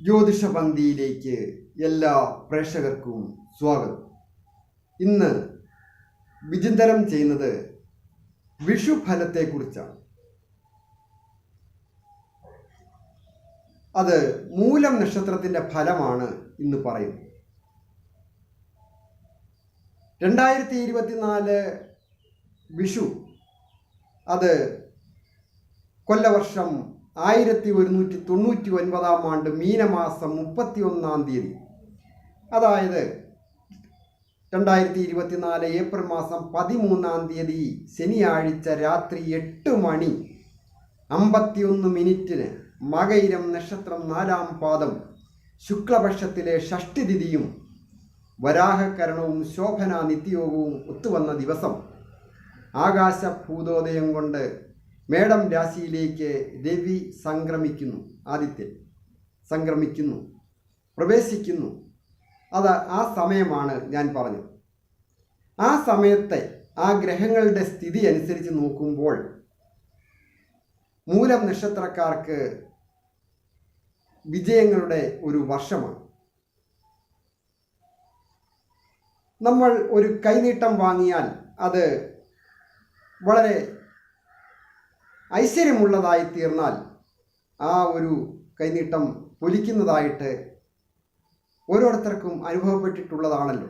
ജ്യോതിഷ പന്തിയിലേക്ക് എല്ലാ പ്രേക്ഷകർക്കും സ്വാഗതം. ഇന്ന് വിചിന്തനം ചെയ്യുന്നത് വിഷു ഫലത്തെക്കുറിച്ചാണ് അത് മൂലം നക്ഷത്രത്തിന്റെ ഫലമാണ് ഇന്ന് പറയുന്നത്. രണ്ടായിരത്തി ഇരുപത്തിനാല് വിഷു അത് കൊല്ലവർഷം ആയിരത്തി ഒരുന്നൂറ്റി തൊണ്ണൂറ്റി ഒൻപതാം ആണ്ട് മീനമാസം മുപ്പത്തി ഒന്നാം തീയതി. അതായത് രണ്ടായിരത്തി ഇരുപത്തിനാല് ഏപ്രിൽ മാസം പതിമൂന്നാം തീയതി ശനിയാഴ്ച രാത്രി എട്ട് മണി അമ്പത്തിയൊന്ന് മിനിറ്റിന് മകയിരം നക്ഷത്രം നാലാം പാദം ശുക്ലപക്ഷത്തിലെ ഷഷ്ടിതിഥിയും വരാഹകരണവും ശോഭന നിത്യയോഗവും ഒത്തുവന്ന ദിവസം ആകാശഭൂതോദയം കൊണ്ട് മേടം രാശിയിലേക്ക് രവി സംക്രമിക്കുന്നു. ആദിത്യൻ സംക്രമിക്കുന്നു. പ്രവേശിക്കുന്നു. അത് ആ സമയമാണ് ഞാൻ പറഞ്ഞത്. ആ സമയത്തെ ആ ഗ്രഹങ്ങളുടെ സ്ഥിതി അനുസരിച്ച് നോക്കുമ്പോൾ മൂലം നക്ഷത്രക്കാർക്ക് വിജയങ്ങളുടെ ഒരു വർഷമാണ്. നമ്മൾ ഒരു കൈനീട്ടം വാങ്ങിയാൽ അത് വളരെ ഐശ്വര്യമുള്ളതായി തീർന്നാൽ ആ ഒരു കൈനീട്ടം പൊലിക്കുന്നതായിട്ട് ഓരോരുത്തർക്കും അനുഭവപ്പെട്ടിട്ടുള്ളതാണല്ലോ.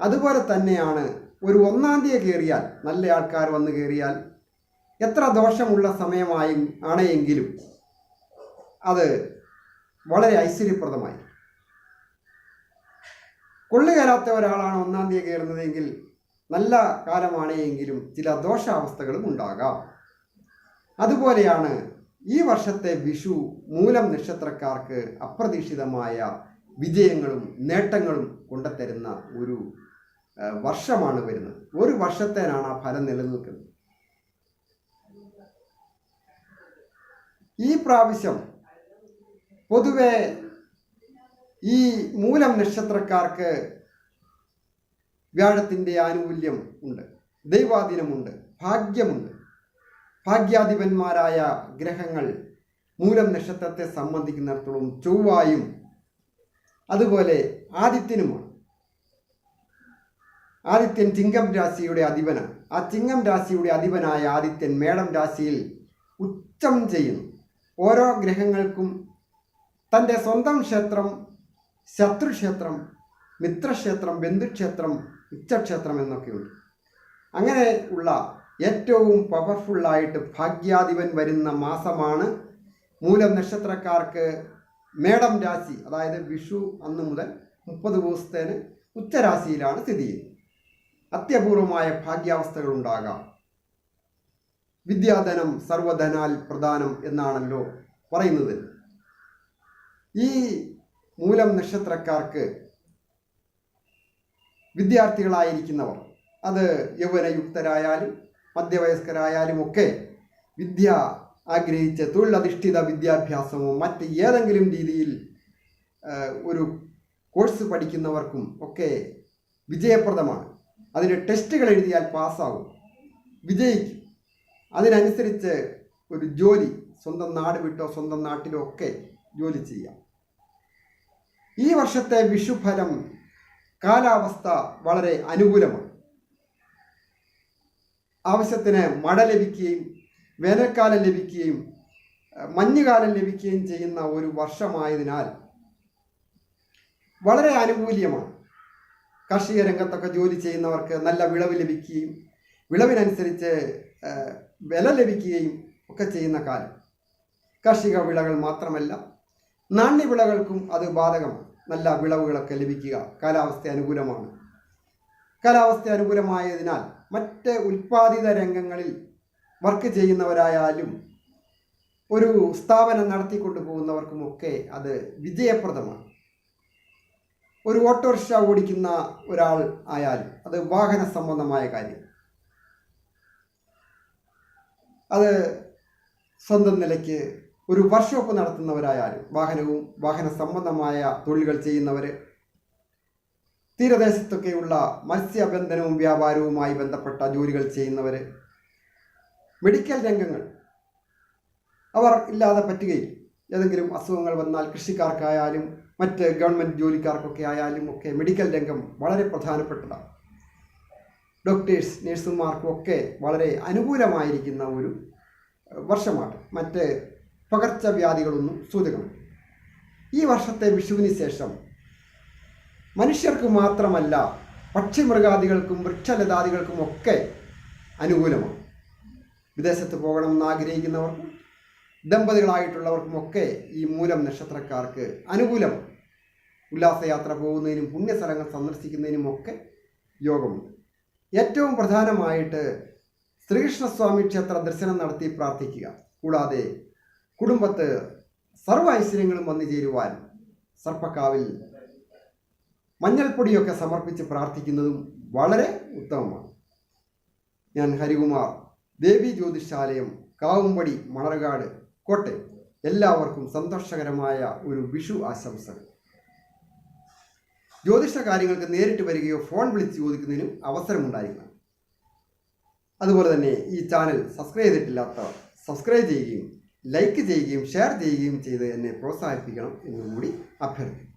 അതുപോലെ തന്നെയാണ് ഒരു ഒന്നാം തീയതി കയറിയാൽ നല്ല ആൾക്കാർ വന്ന് കയറിയാൽ എത്ര ദോഷമുള്ള സമയമായി ആണെങ്കിലും അത് വളരെ ഐശ്വര്യപ്രദമായി. കൊള്ളുകയറാത്ത ഒരാളാണ് ഒന്നാം തീയതി കയറുന്നതെങ്കിൽ നല്ല കാലമാണെങ്കിലും ചില ദോഷാവസ്ഥകളും ഉണ്ടാകാം. അതുപോലെയാണ് ഈ വർഷത്തെ വിഷു മൂലം നക്ഷത്രക്കാർക്ക് അപ്രതീക്ഷിതമായ വിജയങ്ങളും നേട്ടങ്ങളും കൊണ്ടുത്തരുന്ന ഒരു വർഷമാണ് വരുന്നത്. ഒരു വർഷത്തേനാണ് ആ ഫലം നിലനിൽക്കുന്നത്. ഈ പ്രാവശ്യം പൊതുവെ ഈ മൂലം നക്ഷത്രക്കാർക്ക് വ്യാഴത്തിന്റെ ആനുകൂല്യം ഉണ്ട് ദൈവാധീനമുണ്ട് ഭാഗ്യമുണ്ട്. ഭാഗ്യാധിപന്മാരായ ഗ്രഹങ്ങൾ മൂലം നക്ഷത്രത്തെ സംബന്ധിക്കുന്നിടത്തോളം ചൊവ്വായും അതുപോലെ ആദിത്യനുമാണ്. ആദിത്യൻ ചിങ്ങം രാശിയുടെ അധിപനാണ്. ആ ചിങ്ങം രാശിയുടെ അധിപനായ ആദിത്യൻ മേടം രാശിയിൽ ഉച്ചം ചെയ്യുന്നു. ഓരോ ഗ്രഹങ്ങൾക്കും തന്റെ സ്വന്തം ക്ഷേത്രം ശത്രുക്ഷേത്രം മിത്രക്ഷേത്രം ബന്ധുക്ഷേത്രം ഉച്ചക്ഷേത്രം എന്നൊക്കെയുണ്ട്. അങ്ങനെ ഉള്ള ഏറ്റവും പവർഫുള്ളായിട്ട് ഭാഗ്യാധിപൻ വരുന്ന മാസമാണ് മൂലം നക്ഷത്രക്കാർക്ക് മേടം രാശി അതായത് വിഷു അന്ന് മുതൽ മുപ്പത് ദിവസത്തേന് ഉച്ചരാശിയിലാണ് സ്ഥിതി ചെയ്യുന്നത്. അത്യപൂർവമായ ഭാഗ്യാവസ്ഥകൾ ഉണ്ടാകാം. വിദ്യാധനം സർവധനാൽ പ്രധാനം എന്നാണല്ലോ പറയുന്നത്. ഈ മൂലം നക്ഷത്രക്കാർക്ക് വിദ്യാർത്ഥികളായിരിക്കുന്നവർ അത് യൗവനയുക്തരായാലും മധ്യവയസ്കരായാലും ഒക്കെ വിദ്യ ആഗ്രഹിച്ച് തൊഴിലധിഷ്ഠിത വിദ്യാഭ്യാസമോ മറ്റ് ഏതെങ്കിലും രീതിയിൽ ഒരു കോഴ്സ് പഠിക്കുന്നവർക്കും ഒക്കെ വിജയപ്രദമാണ്. അതിന് ടെസ്റ്റുകൾ എഴുതിയാൽ പാസ്സാവും. വിജയിക്കും. അതിനനുസരിച്ച് ഒരു ജോലി സ്വന്തം നാട് വിട്ടോ സ്വന്തം നാട്ടിലോ ഒക്കെ ജോലി ചെയ്യാം. ഈ വർഷത്തെ വിഷുഫലം കാലാവസ്ഥ വളരെ അനുകൂലമാണ്. ആവശ്യത്തിന് മഴ ലഭിക്കുകയും വേനൽക്കാലം ലഭിക്കുകയും മഞ്ഞുകാലം ലഭിക്കുകയും ചെയ്യുന്ന ഒരു വർഷമായതിനാൽ വളരെ ആനുകൂല്യമാണ് കാർഷിക രംഗത്തൊക്കെ ജോലി ചെയ്യുന്നവർക്ക് നല്ല വിളവ് ലഭിക്കുകയും വിളവിനനുസരിച്ച് വില ലഭിക്കുകയും ഒക്കെ ചെയ്യുന്ന കാലം. കാർഷിക വിളകൾ മാത്രമല്ല നാണ്യവിളകൾക്കും അത് ബാധകമാണ് നല്ല വിളവുകളൊക്കെ ലഭിക്കുക കാലാവസ്ഥ അനുകൂലമാണ്. കാലാവസ്ഥ അനുകൂലമായതിനാൽ മറ്റ് ഉൽപ്പാദിത രംഗങ്ങളിൽ വർക്ക് ചെയ്യുന്നവരായാലും ഒരു സ്ഥാപനം നടത്തിക്കൊണ്ടു പോകുന്നവർക്കുമൊക്കെ അത് വിജയപ്രദമാണ്. ഒരു ഓട്ടോറിക്ഷ ഓടിക്കുന്ന ഒരാൾ ആയാലും അത് വാഹന സംബന്ധമായ കാര്യം. അത് സ്വന്തം നിലയ്ക്ക് ഒരു വർക്ക്ഷോപ്പ് നടത്തുന്നവരായാലും വാഹനവും വാഹന സംബന്ധമായ തൊഴിലുകൾ ചെയ്യുന്നവർ തീരദേശത്തൊക്കെയുള്ള മത്സ്യബന്ധനവും വ്യാപാരവുമായി ബന്ധപ്പെട്ട ജോലികൾ ചെയ്യുന്നവർ മെഡിക്കൽ രംഗങ്ങൾ. അവർ ഇല്ലാതെ പറ്റുകയില്ല. ഏതെങ്കിലും അസുഖങ്ങൾ വന്നാൽ കൃഷിക്കാർക്കായാലും മറ്റ് ഗവൺമെന്റ് ജോലിക്കാർക്കൊക്കെ ആയാലും ഒക്കെ മെഡിക്കൽ രംഗം വളരെ പ്രധാനപ്പെട്ടതാണ്. ഡോക്ടേഴ്സ് നേഴ്സുമാർക്കും ഒക്കെ വളരെ അനുകൂലമായിരിക്കുന്ന ഒരു വർഷമാണ്. മറ്റ് പകർച്ചവ്യാധികളൊന്നും സൂചകമാണ് ഈ വർഷത്തെ വിഷുവിന് ശേഷം മനുഷ്യർക്ക് മാത്രമല്ല പക്ഷിമൃഗാദികൾക്കും വൃക്ഷലതാദികൾക്കും ഒക്കെ അനുകൂലമാണ്. വിദേശത്ത് പോകണമെന്ന് ആഗ്രഹിക്കുന്നവർക്കും ദമ്പതികളായിട്ടുള്ളവർക്കുമൊക്കെ ഈ മൂലം നക്ഷത്രക്കാർക്ക് അനുകൂലമാണ് ഉല്ലാസയാത്ര പോകുന്നതിനും പുണ്യസ്ഥലങ്ങൾ സന്ദർശിക്കുന്നതിനുമൊക്കെ യോഗമുണ്ട്. ഏറ്റവും പ്രധാനമായിട്ട് ശ്രീകൃഷ്ണസ്വാമി ക്ഷേത്ര ദർശനം നടത്തി പ്രാർത്ഥിക്കുക. കൂടാതെ കുടുംബത്ത് സർവ ഐശ്വര്യങ്ങളും വന്നു ചേരുവാൻ സർപ്പക്കാവിൽ മഞ്ഞൾപ്പൊടിയൊക്കെ സമർപ്പിച്ച് പ്രാർത്ഥിക്കുന്നതും വളരെ ഉത്തമമാണ്. ഞാൻ ഹരികുമാർ ദേവി ജ്യോതിഷാലയം കാവുംപടി മണർകാട് കോട്ടയം. എല്ലാവർക്കും സന്തോഷകരമായ ഒരു വിഷു ആശംസകൾ. ജ്യോതിഷ കാര്യങ്ങൾക്ക് നേരിട്ട് വരികയോ ഫോൺ വിളിച്ച് ചോദിക്കുന്നതിനും അവസരമുണ്ടായിരിക്കണം. അതുപോലെ തന്നെ ഈ ചാനൽ സബ്സ്ക്രൈബ് ചെയ്തിട്ടില്ലാത്തവർ സബ്സ്ക്രൈബ് ചെയ്യുകയും ലൈക്ക് ചെയ്യുകയും ഷെയർ ചെയ്യുകയും ചെയ്ത് എന്നെ പ്രോത്സാഹിപ്പിക്കണം എന്നുകൂടി അഭ്യർത്ഥിക്കുന്നു.